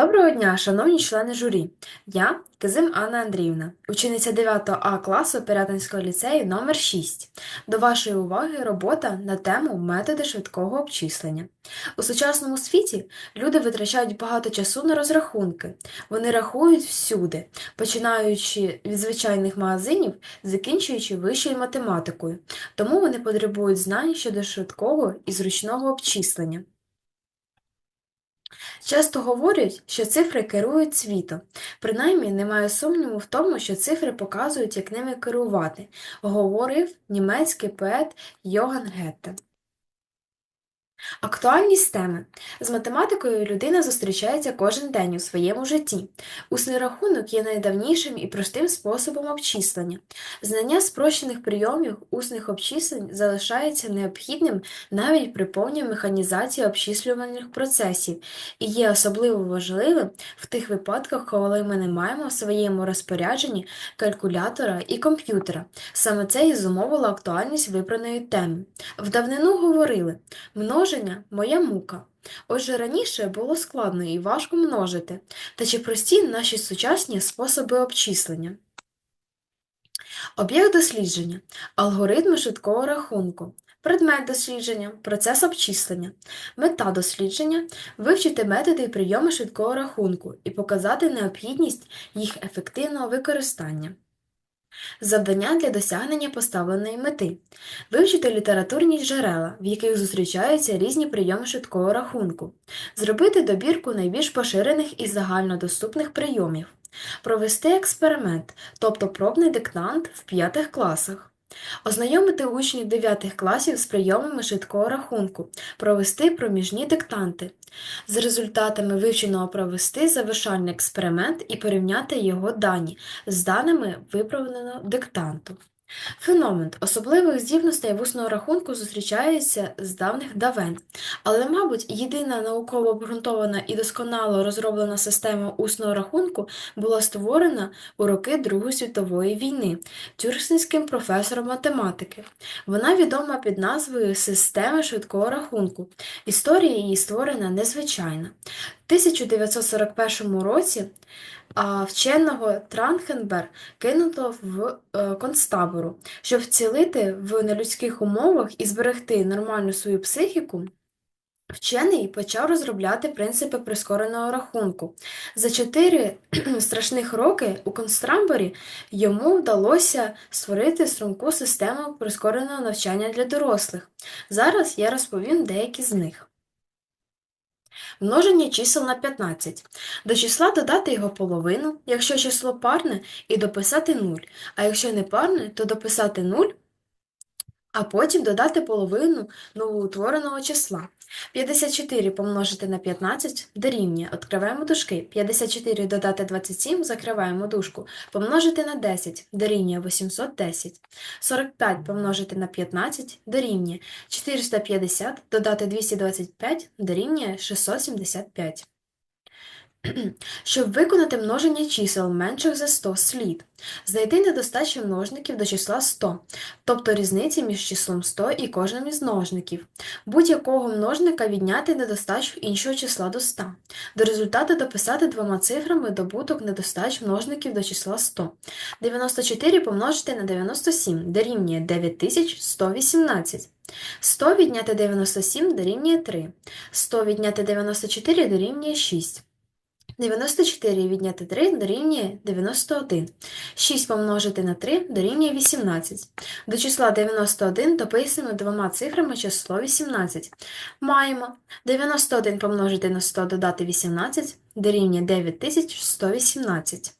Доброго дня, шановні члени журі. Я Кизим Анна Андріївна, учениця 9 А класу Пирятинського ліцею номер 6 До вашої уваги робота на тему методи швидкого обчислення. У сучасному світі люди витрачають багато часу на розрахунки. Вони рахують всюди, починаючи від звичайних магазинів, закінчуючи вищою математикою. Тому вони потребують знань щодо швидкого і зручного обчислення. Часто говорять, що цифри керують світом. Принаймні, немає сумніву в тому, що цифри показують, як ними керувати, говорив німецький поет Йоган Гетте. Актуальність теми. З математикою людина зустрічається кожен день у своєму житті. Усний рахунок є найдавнішим і простим способом обчислення. Знання спрощених прийомів усних обчислень залишається необхідним навіть при повній механізації обчислювальних процесів і є особливо важливим в тих випадках, коли ми не маємо в своєму розпорядженні калькулятора і комп'ютера. Саме це і зумовило актуальність вибраної теми. В давнину говорили множення моя мука. Отже, раніше було складно і важко множити, та чи прості наші сучасні способи обчислення. Об'єкт дослідження, алгоритми швидкого рахунку, предмет дослідження, процес обчислення, мета дослідження вивчити методи і прийоми швидкого рахунку і показати необхідність їх ефективного використання. Завдання для досягнення поставленої мети. Вивчити літературні джерела, в яких зустрічаються різні прийоми швидкого рахунку, зробити добірку найбільш поширених і загальнодоступних прийомів, провести експеримент, тобто пробний диктант в п'ятих класах. Ознайомити учнів 9 класів з прийомами швидкого рахунку, провести проміжні диктанти, з результатами вивченого провести завершальний експеримент і порівняти його дані з даними виправленого диктанту. Феномен особливих здібностей вусного рахунку зустрічається з давних давен, але, мабуть, єдина науково обґрунтована і досконало розроблена система усного рахунку була створена у роки Другої світової війни тюркським професором математики. Вона відома під назвою Системи швидкого рахунку. Історія її створена незвичайна. В 1941 році вченого Транхенбер кинуто в е, концтабору, щоб вцілити в нелюдських умовах і зберегти нормальну свою психіку. Вчений почав розробляти принципи прискореного рахунку. За чотири страшних роки у Концтрамборі йому вдалося створити струнку систему прискореного навчання для дорослих. Зараз я розповім деякі з них. Множення чисел на 15. До числа додати його половину, якщо число парне, і дописати 0, а якщо не парне, то дописати 0, а потім додати половину новоутвореного числа. 54 помножити на 15 дорівнює, відкриваємо дужки, 54 додати 27, закриваємо дужку, помножити на 10 дорівнює 810, 45 помножити на 15 дорівнює 450, додати 225 дорівнює 675. Щоб виконати множення чисел менших за 100 слід, знайти недостачу множників до числа 100, тобто різниці між числом 100 і кожним із множників, будь-якого множника відняти недостачу іншого числа до 100. До результату дописати двома цифрами добуток недостач множників до числа 100. 94 помножити на 97 дорівнює 9118. 100 відняти 97 дорівнює 3. 100 відняти 94 дорівнює 6. 94 відняти 3 дорівнює 91. 6 помножити на 3 дорівнює 18. До числа 91 дописуємо двома цифрами число 18. Маємо 91 помножити на 100 додати 18 дорівнює 9118.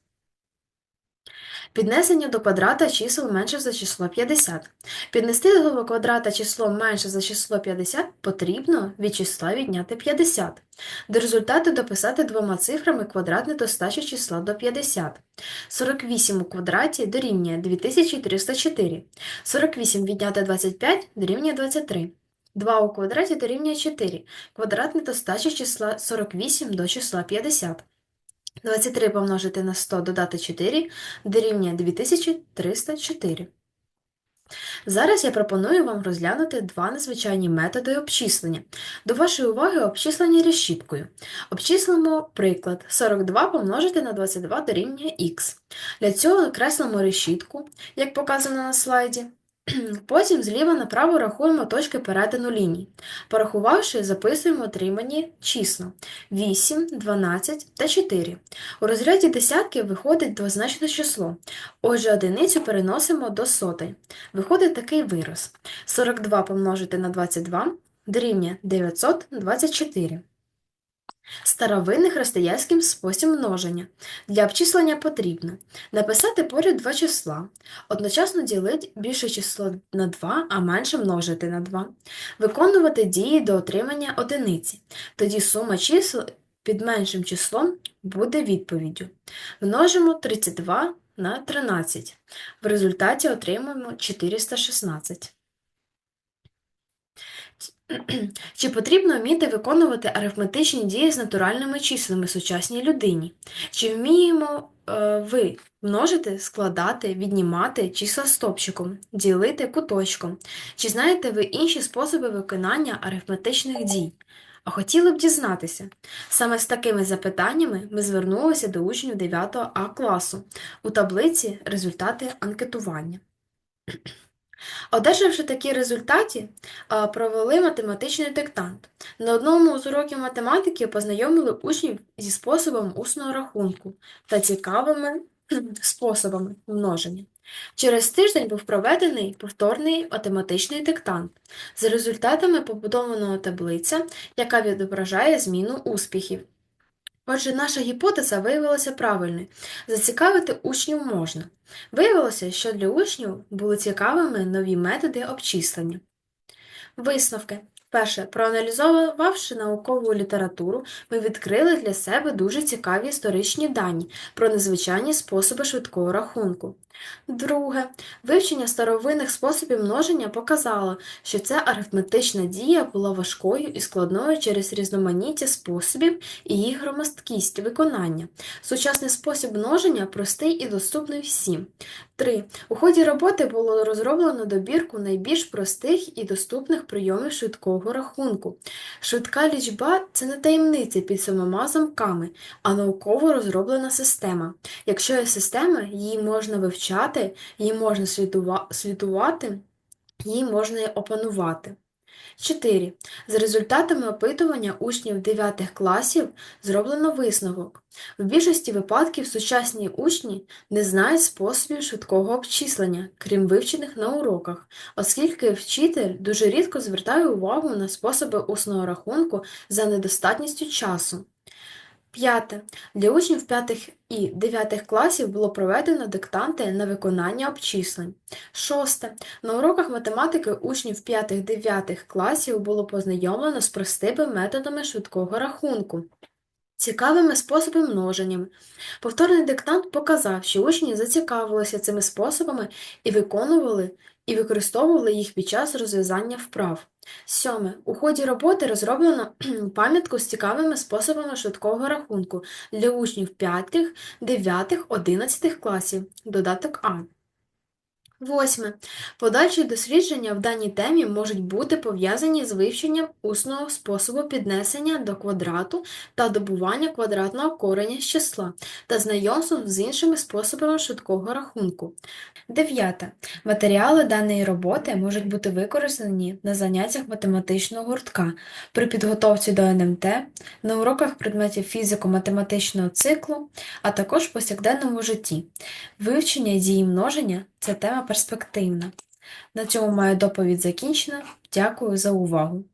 Піднесення до квадрата чисел менше за число 50. Піднести до квадрата число менше за число 50 потрібно від числа відняти 50. До результату дописати двома цифрами квадратне достачу числа до 50. 48 у квадраті дорівнює 2304. 48 відняти 25 дорівнює 23. 2 у квадраті дорівнює 4. Квадратне достача числа 48 до числа 50. 23 помножити на 100 додати 4 дорівнює 2304. Зараз я пропоную вам розглянути два незвичайні методи обчислення. До вашої уваги обчислення решіткою. Обчислимо приклад 42 помножити на 22 дорівнює х. Для цього накреслимо решітку, як показано на слайді. Потім зліва направо рахуємо точки перетину ліній. Порахувавши, записуємо отримані числа 8, 12 та 4. У розряді десятків виходить двозначне число. Отже, одиницю переносимо до сотень. Виходить такий вираз. 42 помножити на 22 дорівнює 924. Старовинний християнський спосіб множення. Для обчислення потрібно написати поряд два числа, одночасно ділити більше число на 2, а менше множити на 2, виконувати дії до отримання одиниці. Тоді сума чисел під меншим числом буде відповіддю. Множимо 32 на 13. В результаті отримаємо 416. Чи потрібно вміти виконувати арифметичні дії з натуральними числами сучасній людині? Чи вміємо е, ви множити, складати, віднімати числа стопчиком, ділити куточком? Чи знаєте ви інші способи виконання арифметичних дій? А хотіли б дізнатися. Саме з такими запитаннями ми звернулися до учнів 9 А класу у таблиці результати анкетування. Одержавши такі результати, провели математичний диктант. На одному з уроків математики познайомили учнів зі способом усного рахунку та цікавими способами множення. Через тиждень був проведений повторний математичний диктант. За результатами побудована таблиця, яка відображає зміну успіхів. Отже, наша гіпотеза виявилася правильною. Зацікавити учнів можна. Виявилося, що для учнів були цікавими нові методи обчислення. Висновки. Перше, проаналізувавши наукову літературу, ми відкрили для себе дуже цікаві історичні дані про незвичайні способи швидкого рахунку. Друге, вивчення старовинних способів множення показало, що ця арифметична дія була важкою і складною через різноманіття способів і їх громоздкість виконання. Сучасний спосіб множення простий і доступний всім. 3. У ході роботи було розроблено добірку найбільш простих і доступних прийомів швидкого рахунку. Швидка лічба це не таємниця під самома замками, а науково розроблена система. Якщо є система, її можна вивчати, її можна слідувати, її можна опанувати. 4. За результатами опитування учнів 9 класів зроблено висновок. В більшості випадків сучасні учні не знають способів швидкого обчислення, крім вивчених на уроках, оскільки вчитель дуже рідко звертає увагу на способи усного рахунку за недостатністю часу. П'яте. Для учнів 5 і 9 класів було проведено диктанти на виконання обчислень. Шосте. На уроках математики учнів 5-9 класів було познайомлено з простими методами швидкого рахунку. Цікавими способами множеннями. Повторний диктант показав, що учні зацікавилися цими способами і виконували і використовували їх під час розв'язання вправ. Сьоме. У ході роботи розроблено пам'ятку з цікавими способами швидкого рахунку для учнів 5, 9, 11 класів. Додаток А. Восьме. Подальші дослідження в даній темі можуть бути пов'язані з вивченням усного способу піднесення до квадрату та добування квадратного кореня з числа та знайомством з іншими способами швидкого рахунку. Дев'яте. Матеріали даної роботи можуть бути використані на заняттях математичного гуртка, при підготовці до НМТ, на уроках предметів фізико-математичного циклу, а також в повсякденному житті. Вивчення дії множення це тема перспективна. На цьому моя доповідь закінчена. Дякую за увагу!